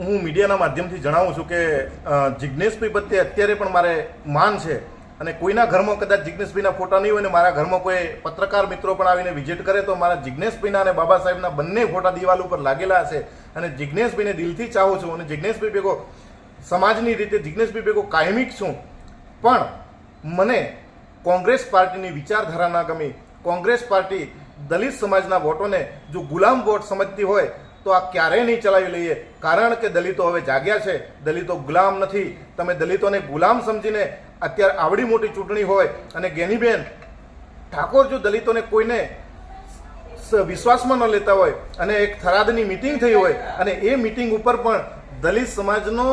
હું મીડિયાના માધ્યમથી જણાવું છું કે જિજ્ઞેશભાઈ પ્રત્યે અત્યારે પણ મારે માન છે અને કોઈના ઘરમાં કદાચ જિજ્ઞેશભાઈના ફોટા નહીં હોય ને મારા ઘરમાં કોઈ પત્રકાર મિત્રો પણ આવીને વિઝિટ કરે તો મારા જિજ્ઞેશભાઈના અને બાબા સાહેબના બંને ફોટા દિવાલ ઉપર લાગેલા હશે અને જિજ્ઞેશભાઈને દિલથી ચાહું છું અને જિજ્ઞેશભાઈ ભેગો સમાજની રીતે જિજ્ઞેશભાઈ ભેગો કાયમિક છું. પણ મને કોંગ્રેસ પાર્ટીની વિચારધારા ના ગમી કોંગ્રેસ પાર્ટી દલિત સમાજના વોટોને જો ગુલામ વોટ સમજતી હોય તો આ ક્યારેય નહીં ચલાવી લઈએ. કારણ કે દલિતો હવે જાગ્યા છે. દલિતો ગુલામ નથી. તમે દલિતોને ગુલામ સમજીને અત્યારે આવડી મોટી ચૂંટણી હોય અને ગેનીબેન, ઠાકોર જો દલિતોને કોઈને વિશ્વાસમાં ન લેતા હોય અને એક થરાદની મિટિંગ થઈ હોય અને એ મિટિંગ ઉપર પણ દલિત સમાજનો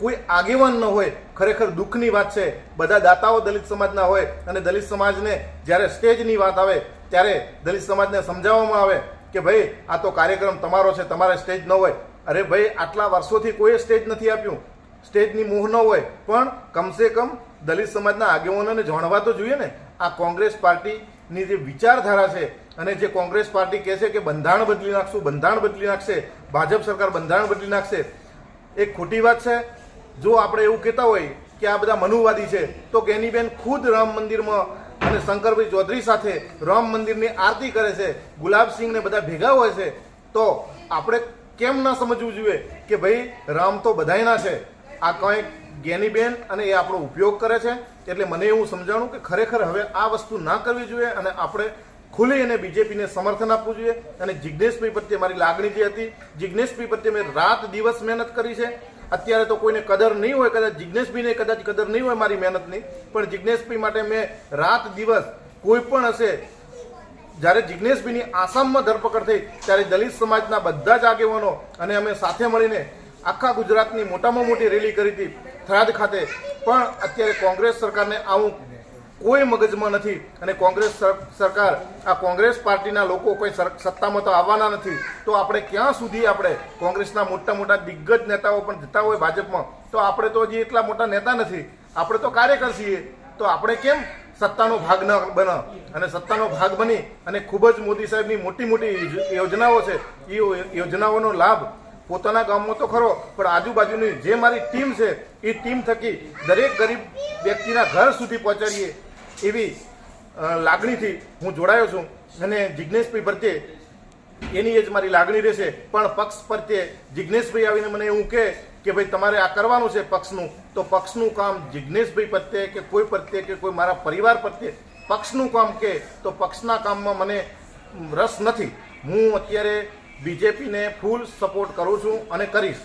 કોઈ આગેવાન ન હોય, ખરેખર દુઃખની વાત છે. બધા દાતાઓ દલિત સમાજના હોય અને દલિત સમાજને જ્યારે સ્ટેજની વાત આવે, ત્યારે દલિત સમાજને સમજાવવામાં આવે કે ભાઈ, આ તો કાર્યક્રમ તમારો છે, તમારે સ્ટેજ ન હોય. અરે ભાઈ, આટલા વર્ષોથી કોઈ સ્ટેજ નથી આપ્યું. સ્ટેજની મોહ ન હોય. પણ કમસે કમ દલિત સમાજના આગેવાનોને જાણવા તો જોઈએ ને. આ કોંગ્રેસ પાર્ટીની જે વિચારધારા છે અને જે કોંગ્રેસ પાર્ટી કહે છે કે બંધારણ બદલી નાખશું, બંધારણ બદલી નાખશે, ભાજપ સરકાર બંધારણ બદલી નાખશે. એ ખોટી વાત છે. જો આપણે એવું કહેતા હોય કે આ બધા મનુવાદી છે, તો ગેનીબેન ખુદ રામ મંદિરમાં અને શંકરભાઈ ચૌધરી સાથે રામ મંદિરની આરતી કરે છે ગુલાબસિંહ ને બધા ભેગા હોય છે, તો આપણે કેમ ના સમજવું જોઈએ કે ભાઈ રામ તો બધાયના છે. આ કંઈક જ્ઞાનીબેન અને એ આપણો ઉપયોગ કરે છે, એટલે મને એવું સમજાણું કે ખરેખર હવે આ વસ્તુ ના કરવી જોઈએ અને આપણે ખુલ્લી અને બીજેપીને સમર્થન આપવું જોઈએ. અને જિજ્ઞેશભાઈ પ્રત્યે મારી લાગણી જે હતી જિજ્ઞેશભાઈ પ્રત્યે મેં રાત દિવસ મહેનત કરી છે અત્યારે તો કોઈને કદર નહીં હોય, કદાચ જિજ્ઞેશભાઈને કદાચ કદર નહીં હોય મારી મહેનતની, પણ જિજ્ઞેશભાઈ માટે મેં રાત દિવસ કોઈ પણ હશે, જ્યારે જિજ્ઞેશભાઈની આસામમાં ધરપકડ થઈ, ત્યારે દલિત સમાજના બધા જ આગેવાનો અને અમે સાથે મળીને આખા ગુજરાતની મોટામાં મોટી રેલી કરી હતી થરાદ ખાતે. પણ અત્યારે કોંગ્રેસ સરકારને આવું કોઈ મગજમાં નથી અને કોંગ્રેસ સર- સરકાર, આ કોંગ્રેસ પાર્ટીના લોકો કોઈ સત્તામાં તો આવવાના નથી, તો આપણે ક્યાં સુધી આપણે કોંગ્રેસના મોટા મોટા દિગ્ગજ નેતાઓ પણ જતા હોય ભાજપમાં? તો આપણે તો હજી એટલા મોટા નેતા નથી. આપણે તો કાર્યકર છીએ. તો આપણે કેમ સત્તાનો ભાગ ન બને? અને સત્તાનો ભાગ બની અને ખૂબ જ મોદી સાહેબની મોટી મોટી યોજનાઓ છે. એ યોજનાઓનો લાભ પોતાના ગામમાં તો ખરો, પણ આજુબાજુની જે મારી ટીમ છે, એ ટીમ થકી દરેક ગરીબ વ્યક્તિના ઘર સુધી પહોંચાડીએ. એવી લાગણીથી હું જોડાયો છું અને જિજ્ઞેશભાઈ પ્રત્યે એની એ જ મારી લાગણી રહેશે. પણ પક્ષ પ્રત્યે જિજ્ઞેશભાઈ આવીને મને એવું કહે કે ભાઈ તમારે આ કરવાનું છે પક્ષનું. તો પક્ષનું કામ જિજ્ઞેશભાઈ પ્રત્યે કે કોઈ પ્રત્યે કે કોઈ મારા પરિવાર પ્રત્યે પક્ષનું કામ કે તો પક્ષના કામમાં મને રસ નથી. હું અત્યારે બીજેપીને ફૂલ સપોર્ટ કરું છું અને કરીશ.